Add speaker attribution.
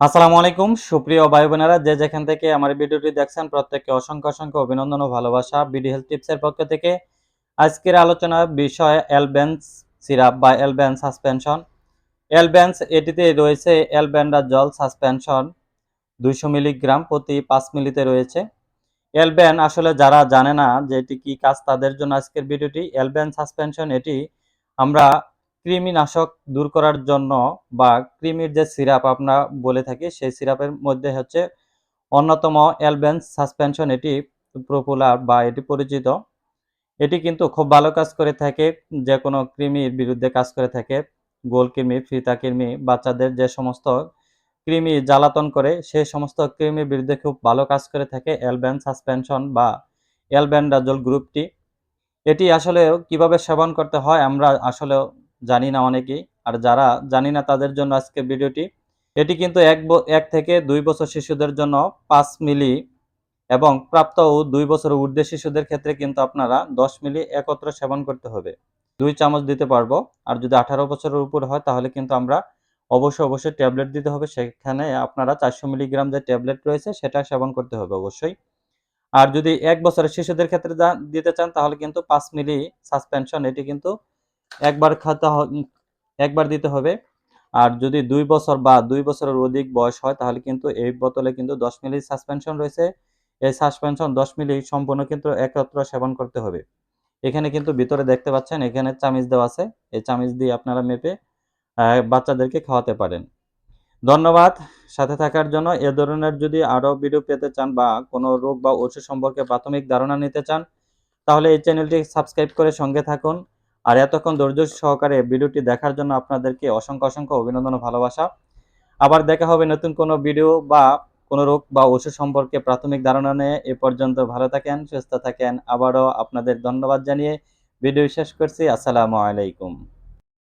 Speaker 1: আসসালামু আলাইকুম। সুপ্রিয় ভাই বোনেরা যে যেখান থেকে আমার ভিডিওটি দেখছেন, প্রত্যেককে অসংখ্য অসংখ্য অভিনন্দন ও ভালোবাসা বিডি হেলথ টিপসের পক্ষ থেকে। আজকের আলোচনা বিষয় এলবেন্স সিরাপ বা এলবেন সাসপেনশন। এলবেন্স এটিতে রয়েছে এলবেন্ডা জল সাসপেনশন, দুইশো মিলিগ্রাম প্রতি পাঁচ মিলিতে রয়েছে। এলবেন আসলে যারা জানে না যে এটি কি কাজ, তাদের জন্য আজকের ভিডিওটি এলবেন সাসপেনশন। এটি আমরা কৃমিনাশক দূর করার জন্য বা কৃমির যে সিরাপ আমরা বলে থাকি, সেই সিরাপের মধ্যে হচ্ছে অন্যতম অ্যালবেন্স সাসপেনশন, এটি পপুলার বা এটি পরিচিত। এটি কিন্তু খুব ভালো কাজ করে থাকে, যে কোনো কৃমির বিরুদ্ধে কাজ করে থাকে। গোল কৃমি, ফিতা কৃমি, বাচ্চাদের যে সমস্ত কৃমি জ্বালাতন করে সেই সমস্ত কৃমির বিরুদ্ধে খুব ভালো কাজ করে থাকে অ্যালবেন সাসপেনশন বা অ্যালবেন্ডাজল গ্রুপটি। এটি আসলে কীভাবে সেবন করতে হয়, আমরা আসলে জানি না অনেকেই। আর যারা জানি না তাদের জন্য আজকে ভিডিওটি, এটি কিন্তু এক এক থেকে দুই বছর শিশুদের জন্য পাঁচ মিলি এবং প্রাপ্ত ও দুই বছর ঊর্ধ্বে শিশুদের ক্ষেত্রে কিন্তু আপনারা দশ মিলি একত্র সেবন করতে হবে। দুই চামচ দিতে পারব। আর যদি আঠারো বছরের উপর হয়, তাহলে কিন্তু আমরা অবশ্যই অবশ্যই ট্যাবলেট দিতে হবে। সেখানে আপনারা চারশো মিলিগ্রাম যে ট্যাবলেট রয়েছে, সেটা সেবন করতে হবে অবশ্যই। আর যদি এক বছরের শিশুদের ক্ষেত্রে দিতে চান, তাহলে কিন্তু পাঁচ মিলি সাসপেনশন, এটি কিন্তু একবার খাতে একবার দিতে হবে। আর যদি দুই বছর বা দুই বছরের অধিক বয়স হয়, তাহলে কিন্তু এই বোতলে কিন্তু দশ মিলি সাসপেনশন রয়েছে। এই সাসপেনশন দশ মিলি সম্পূর্ণ কিন্তু একত্র সেবন করতে হবে। এখানে কিন্তু ভিতরে দেখতে পাচ্ছেন, এখানে চামিচ দেওয়া আছে। এই চামিচ দিয়ে আপনারা মেপে বাচ্চাদেরকে খাওয়াতে পারেন। ধন্যবাদ সাথে থাকার জন্য। এ ধরনের যদি আরও ভিডিও পেতে চান বা কোনো রোগ বা ওষুধ সম্পর্কে প্রাথমিক ধারণা নিতে চান, তাহলে এই চ্যানেলটি সাবস্ক্রাইব করে সঙ্গে থাকুন। আর এতক্ষণ ধৈর্য সহকারে ভিডিওটি দেখার জন্য আপনাদেরকে অসংখ্য অসংখ্য অভিনন্দন ও ভালোবাসা। আবার দেখা হবে নতুন কোনো ভিডিও বা কোনো রোগ বা ওষুধ সম্পর্কে প্রাথমিক ধারণা নিয়ে। এ পর্যন্ত ভালো থাকেন, সুস্থ থাকেন। আবারও আপনাদের ধন্যবাদ জানিয়ে ভিডিও শেষ করছি। আসসালামু আলাইকুম।